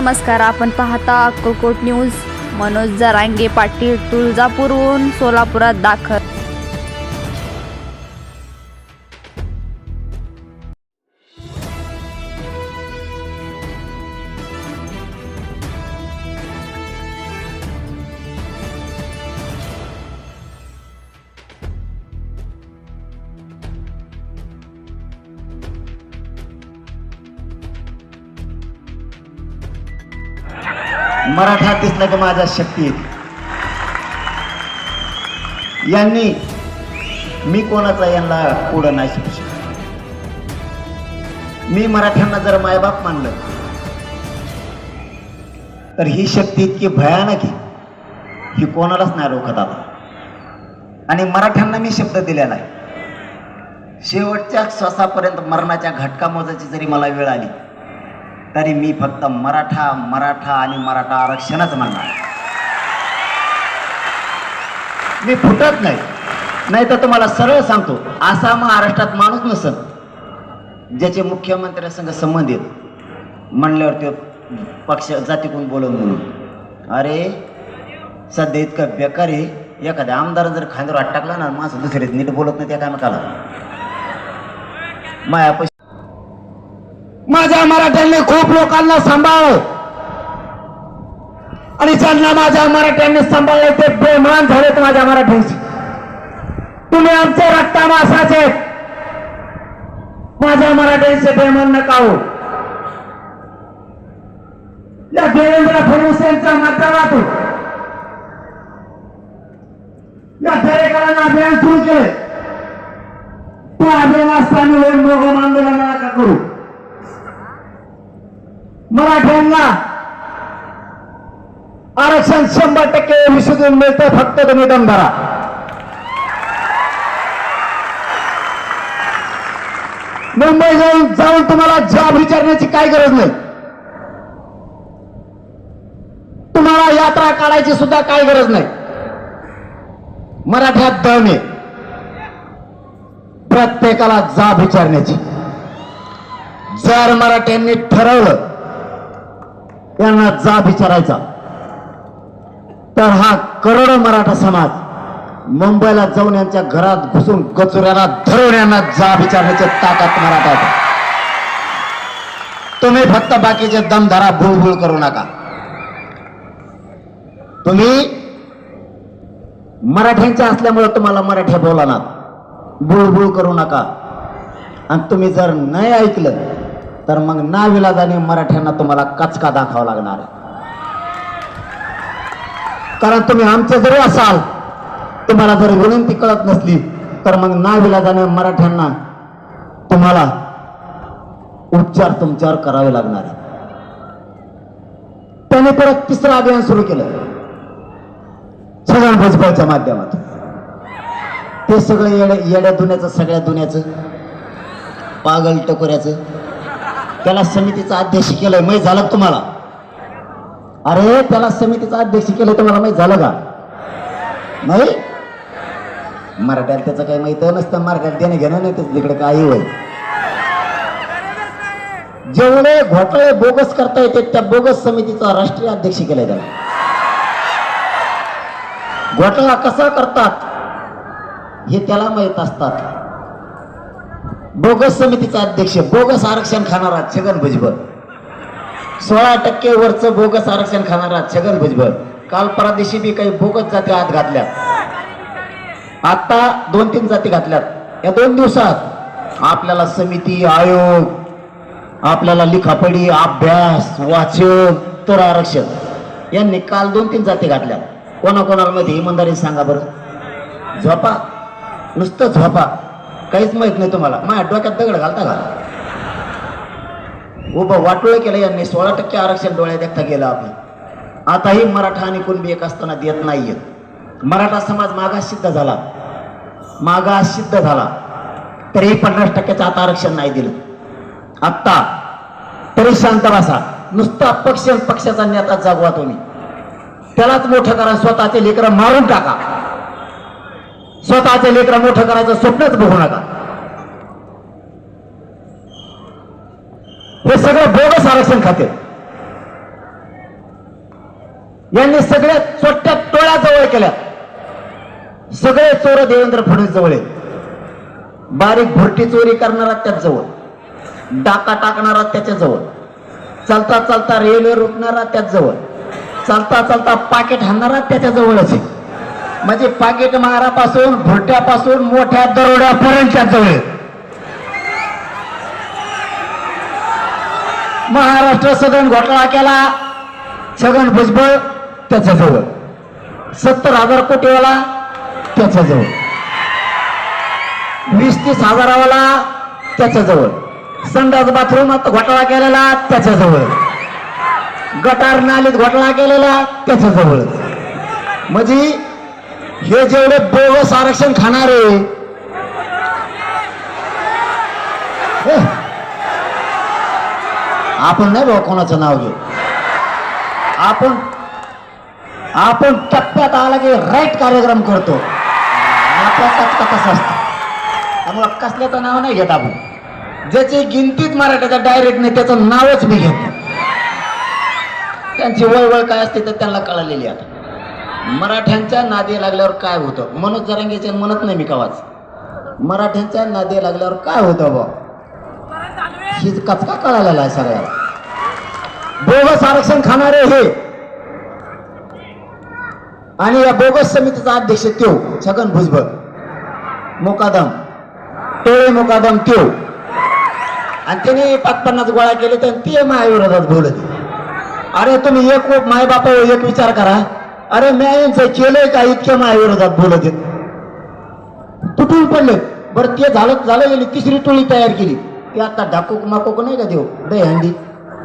नमस्कार आपण पाहता अक्कलकोट न्यूज. मनोज जरांगे पाटील तुळजापूरहून सोलापुरात दाखल मराठा दिसला की माझ्या शक्ती येते यांनी मी कोणाचा यांना पुढं नाही शिकू शकत. मी मराठ्यांना जर मायबाप मानलं तर ही शक्ती इतकी भयानक आहे ही कोणालाच नाही रोखत आता. आणि मराठ्यांना मी शब्द दिलेला आहे. शेवटच्या श्वासापर्यंत मरणाच्या घटका मोजायची जरी मला वेळ आली तरी मी फक्त मराठा मराठा आणि मराठा आरक्षणच म्हणणार. मी फुटत नाही. नाही तर तुम्हाला सरळ सांगतो असा महाराष्ट्रात माणूस नसत ज्याचे मुख्यमंत्र्यासंग संबंधित म्हणल्यावर ते पक्ष जातीकडून बोलवून म्हणून अरे सध्या इतकं बेकार आहे. एखाद्या आमदार जर खांद्यावर हात टाकला ना माणसं दुसरे नीट बोलत नाही त्या काय मग माया माझ्या मराठ्यांनी खूप लोकांना सांभाळलं. आणि ज्यांना माझ्या मराठ्यांनी सांभाळले ते बेमान झालेत माझ्या मराठ्यांशी. तुम्ही आमचे रक्ता मासाचे माझ्या मराठ्यांचे बेमान नका हो या देवेंद्र फडणवीस यांच्या माध्यमातून या दरेकरांना अभियान सुरू केले त्या अभियानास्थानी होऊन मोगम आंदोलन नका करू मराठ्यांना आरक्षण शंभर टक्के मिळतं फक्त तुम्ही दम भरा मुंबई जाऊन जाऊन तुम्हाला जॉब विचारण्याची काय गरज नाही. तुम्हाला यात्रा काढायची सुद्धा काय गरज नाही. मराठ्यात दम आहे. प्रत्येकाला जाब विचारण्याची. जर मराठ्यांनी ठरवलं यांना जाब विचारायचा. तर हा करोडो मराठा समाज मुंबईला जाऊन यांच्या घरात घुसून कचोऱ्याला धरून यांना जा विचारण्याची ताकद मराठा तुम्ही फक्त बाकीचे दमधरा बुळबुळ करू नका. तुम्ही मराठ्यांच्या असल्यामुळे तुम्हाला मराठी बोलणार. बुळबुळ करू नका. आणि तुम्ही जर नाही ऐकलं तर मग नाविलाजाने मराठ्यांना तुम्हाला कचका दाखवा लागणार आहे. कारण तुम्ही आमचे जरी असाल तुम्हाला जर विनंती कळत नसली तर मग नाविलाजाने मराठ्यांना तुम्हाला उपचार तुमच्यावर करावे लागणार आहे. त्याने परत तिसरं अभियान सुरू केलं. छगन भुजबळच्या माध्यमातून. ते सगळं येड्या येड्या दुन्याचं सगळ्या दुन्याचं पागल टकोऱ्याचं त्याला समितीचा अध्यक्ष केलंय माहीत झालं तुम्हाला? अरे त्याला समितीचा अध्यक्ष केलं मला माहीत झालं का? नाही? मराठ्याला त्याचं काही माहीत नसतं मराठ्याला देणं घेणं नाही त्याच तिकडे काही होईल. जेवढे घोटाळे बोगस करता येते त्या बोगस समितीचा राष्ट्रीय अध्यक्ष केलाय त्याला. घोटाळा कसा करतात हे त्याला माहीत असतात. बोगस समितीचा अध्यक्ष बोगस आरक्षण खाणारा छगन भुजबळ. सोळा टक्के वरचं बोगस आरक्षण खाणारा छगन भुजबळ. काल परदेशी बी काही बोगस जाती आत घातल्या आता दोन तीन जाती घातल्यात. या दोन दिवसात आपल्याला समिती आयोग आपल्याला लिखापडी अभ्यास वाचन तर आरक्षण यांनी काल दोन तीन जाती घातल्या कोणाकोणाला मध्ये इमानदारी सांगा बरं. झोपा. नुसतं झोपा. काहीच माहीत नाही तुम्हाला. माझ्या डोक्यात दगड घालता का? उभं वाटोळ केलं यांनी सोळा टक्के आरक्षण डोळ्यात देखता गेलं आपण आताही मराठा आणि कुणबी एक असताना देत नाहीयेत मराठा समाज मागास सिद्ध झाला. मागास सिद्ध झाला. तरीही पन्नास टक्क्याचं आता आरक्षण नाही दिलं. आत्ता तरी शांत बसा. नुसता पक्ष पक्षाचा नेता जागवा तुम्ही. त्यालाच मोठं करा स्वतःचे लेकरं मारून टाका. स्वतःचे लेकरं मोठं करायचं स्वप्नच बघू नका. हे सगळं बोगस आरक्षण खाते. यांनी सगळ्या चोट्या टोळ्या जवळ केल्या. सगळे चोर देवेंद्र फडणवीस जवळ आहेत. बारीक भुरटी चोरी करणारा त्याच जवळ डाका टाकणारा त्याच्याजवळ चालता चालता रेल्वे रोखणारा त्याच जवळ चालता चालता पाकिट हाणणारा त्याच्या जवळच आहे. म्हणजे पाकिट मारापासून भुरट्यापासून मोठ्या दरोड्यापर्यंत त्याच जवळ महाराष्ट्र सदन घोटाळा केला. छगन भुजबळ त्याच्याजवळ सत्तर हजार कोटीवाला त्याच्याजवळ वीस तीस हजारावाला त्याच्याजवळ संडास बाथरूमात घोटाळा केलेला त्याच्याजवळ गटार नालीत घोटाळा केलेला त्याच्याजवळ म्हणजे हे जेवढे बोगस आरक्षण खाणारे आपण नाही भाऊ कोणाचं नाव घेऊ. आपण आपण टप्प्यात आला की राईट कार्यक्रम करतो. आपल्याचाच असतं. त्यामुळं कसल्याचं नाव नाही घेत आपण. ज्याची गिनतीत मराठ्याचा डायरेक्ट नाही त्याचं नावच मी घेत त्यांची वळवळ काय असते तर त्यांना कळलेली आता. मराठ्यांच्या नादी लागल्यावर काय होतं? मनोज जरांगेचे म्हणत नाही मी कवाच. मराठ्यांच्या नादी लागल्यावर काय होतं बा हीच कचका कळालेला आहे सगळ्याला. बोगस आरक्षण खाणारे हे. आणि या बोगस समितीचा अध्यक्ष त्यो छगन भुजबळ. मुकादम. टोळे मुकादम त्यो. आणि त्याने पाच पन्नास गोळा केले तर ते माझ्याविरोधात बोलत अरे तुम्ही एक माय बापावर एक विचार करा. अरे मी यांचं केलंय का इतक्या मायाविरोधात बोलत आहेत? तुटून पडले बरं ते झालं झालं गेली तिसरी टोळी तयार केली. की आता डाकू माको नाही का देऊ? दे हंडी.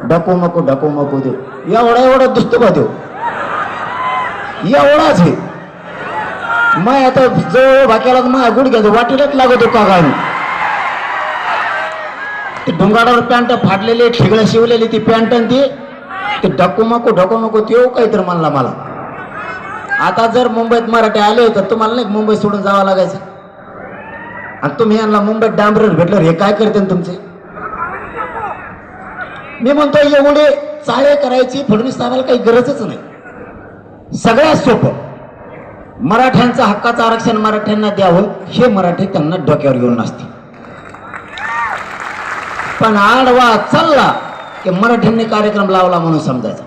डाकू मको डाकू मको देऊ. एवढा एवढा दिसतो का देऊ. एवढाच आहे. मग आता जो भाक्याला माझ्या गुडघ्याचं वाटीलाच लागतो का गाडी ते डोंगाडावर पॅन्ट फाटलेली ठिगळं शिवलेली ती पॅन्ट आणि ती ते ढकू मको ढकू नको ते काहीतरी म्हणला मला. आता जर मुंबईत मराठी आले तर तुम्हाला नाही मुंबई सोडून जावं लागायचं? आणि तुम्ही यांना मुंबईत डांबरेर भेटलं हे काय करते तुमचे? मी म्हणतो एवढे चाळे करायची फडणवीस साहेबाला काही गरजच नाही. सगळ्यात सोपं मराठ्यांचं हक्काचं आरक्षण मराठ्यांना द्यावं हे मराठी त्यांना डोक्यावर घेऊन नसते पण आडवा चालला की मराठ्यांनी कार्यक्रम लावला म्हणून समजायचा.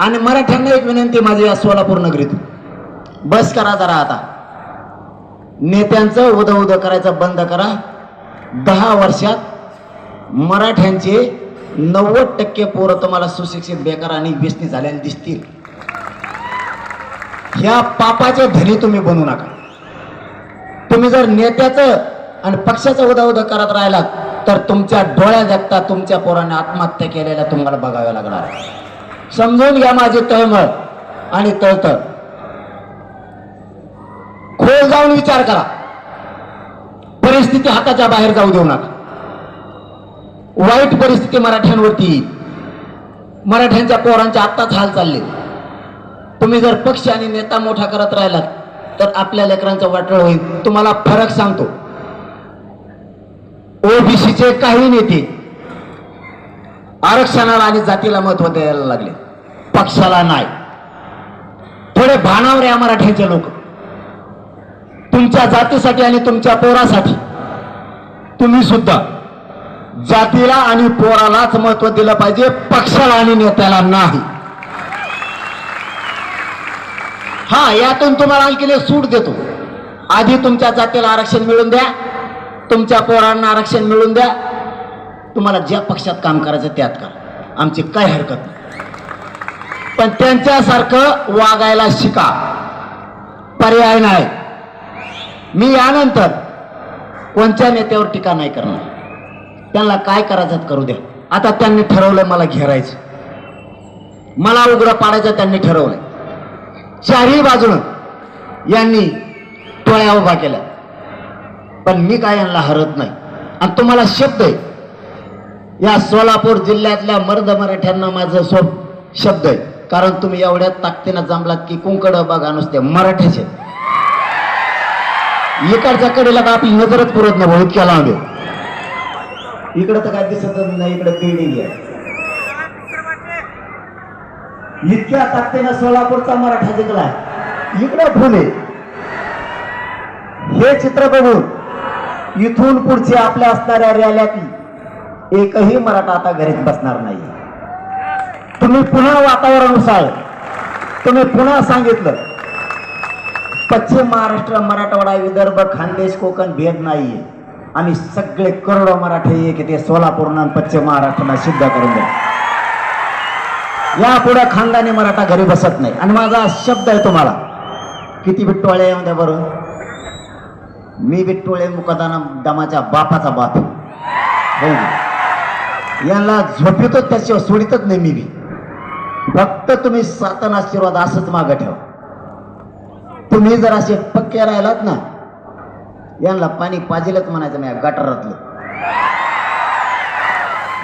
आणि मराठ्यांना एक विनंती माझी या सोलापूर नगरीतून. बस करा जरा आता. नेत्यांचं उद उद करायचं बंद करा. दहा वर्षात मराठ्यांचे नव्वद टक्के पोरं तुम्हाला सुशिक्षित बेकार आणि व्यसनी झालेले दिसतील. ह्या पापाचे धनी तुम्ही बनू नका. तुम्ही जर नेत्याचं आणि पक्षाचं उदा उदा करत राहिलात तर तुमच्या डोळ्या जगता तुमच्या पोराने आत्महत्या केलेल्या तुम्हाला बघाव्या लागणार समजून घ्या माझी तळमळ आणि तळतळ. खोल जाऊन विचार करा. परिस्थिती हाताच्या बाहेर जाऊ देऊ नका. वाईट परिस्थिती मराठ्यांवरती येईल. मराठ्यांच्या पोरांचे आत्ताच हाल चालले. तुम्ही जर पक्ष आणि नेता मोठा करत राहिलात तर आपल्या लेकरांचं वाटळ होईल. तुम्हाला फरक सांगतो. ओबीसीचे काही नेते आरक्षणाला आणि जातीला महत्त्व द्यायला लागले. पक्षाला नाही. थोडे भानावर या मराठ्यांचे लोक. तुमच्या जातीसाठी आणि तुमच्या पोरासाठी. तुम्ही सुद्धा जातीला आणि पोरालाच महत्त्व दिलं पाहिजे पक्षाला आणि नेत्याला नाही. हा यातून तुम्हाला आणखीन एक सूट देतो. आधी तुमच्या जातीला आरक्षण मिळून द्या तुमच्या पोरांना आरक्षण मिळून द्या. तुम्हाला ज्या पक्षात काम करायचं त्यात करा. आमची काय हरकत नाही. पण त्यांच्यासारखं वागायला शिका. पर्याय नाही. मी यानंतर कोणत्या नेत्यावर टीका नाही करणार. त्यांना काय करायचं करू द्या. आता त्यांनी ठरवलं मला घेरायचं. मला उघडं पाडायचं त्यांनी ठरवलं चारही बाजूनं यांनी टोळ्या उभा केल्या. पण मी काय यांना हरत नाही. आणि तुम्हाला शब्द आहे. या सोलापूर जिल्ह्यातल्या मर्द मराठ्यांना माझं सो शब्द आहे. कारण तुम्ही एवढ्या ताकदीनं जमलात की कुंकड बघा नुसते मराठ्याचे इकडच्या कडेला का आपली नजरच पुरत नाही भाऊ इतक्या लांब इकडं तर काय दिसत नाही इकडे बिल्डिंग आहे. इतक्या ताकदीनं सोलापूरचा मराठा जिंकलाय. इकडं फुले. हे चित्र बघून इथून पुढचे आपल्या असणाऱ्या रॅल्यातील एकही मराठा आता घरीच बसणार नाही. तुम्ही पुन्हा वातावरण उसाळ तुम्ही पुन्हा सांगितलं पश्चिम महाराष्ट्र मराठवाडा विदर्भ खानदेश कोकण भेद नाहीये आणि सगळे करोडो मराठे एक ते सोलापूर आणि पश्चिम महाराष्ट्राला सिद्ध करून द्या. यापुढे खानदानी मराठा घरी बसत नाही. आणि माझा शब्द आहे तुम्हाला. किती बिट्टोळे येऊन द्या बरं मी बिट्टोळे मुकदाना दमाच्या बापाचा बाप आहे. हो ना? यांना त्याशिवाय सोडितच नाही मी बी. फक्त तुम्ही सातन आशीर्वाद असंच मागं ठेवा. तुम्ही जर असे पक्के राहिलात ना यांना पाणी पाजेलच म्हणायचं नाही गटारातलं.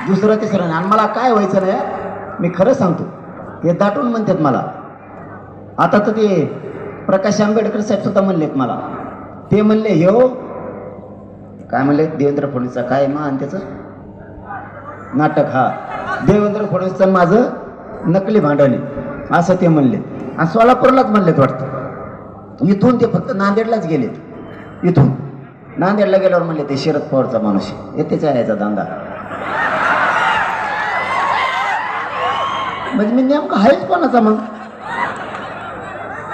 दुसरं तिसरं नाही. आणि मला काय व्हायचं नाही मी खरं सांगतो. हे दाटून म्हणतात मला. आता तर ते प्रकाश आंबेडकर साहेब सुद्धा म्हणलेत मला. ते म्हणले हो काय म्हणले? देवेंद्र फडणवीसचा काय मान त्याचं? नाटक हा. देवेंद्र फडणवीसचं माझं नकली भांडण आहे. असं ते म्हणले. आणि सोलापूरलाच म्हणलेत वाटतं. इथून ते फक्त नांदेडलाच गेलेत. इथून. नांदेडला गेल्यावर म्हणले ते शरद पवारचा माणूस आहे. हे याचा धंदा म्हणजे मी नेमकं आहेच कोणाचा मग?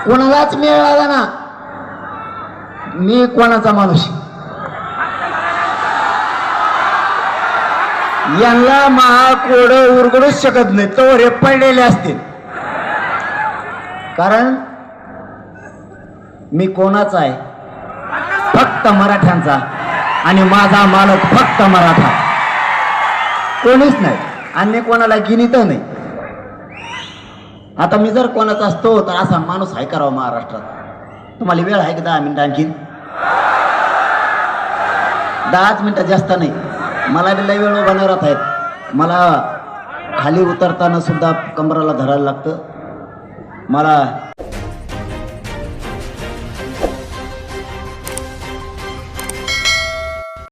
कोणालाच मिळाला ना. मी कोणाचा माणूस यांना महाकोड उरगडूच शकत नाही तो हे पडलेले असतील. कारण मी कोणाचा आहे? फक्त मराठ्यांचा. आणि माझा मालक फक्त मराठा. कोणीच नाही. अन्य कोणाला गिनीत नाही. आता मी जर कोणाचा असतो तर असा माणूस आहे करावा महाराष्ट्रात? तुम्हाला वेळ आहे का दहा मिनिटं आणखी दहाच मिनिटं जास्त नाही. मला बी लई वेळ उभा राहत आहेत. मला खाली उतरताना सुद्धा कमराला धरायला लागतं. मला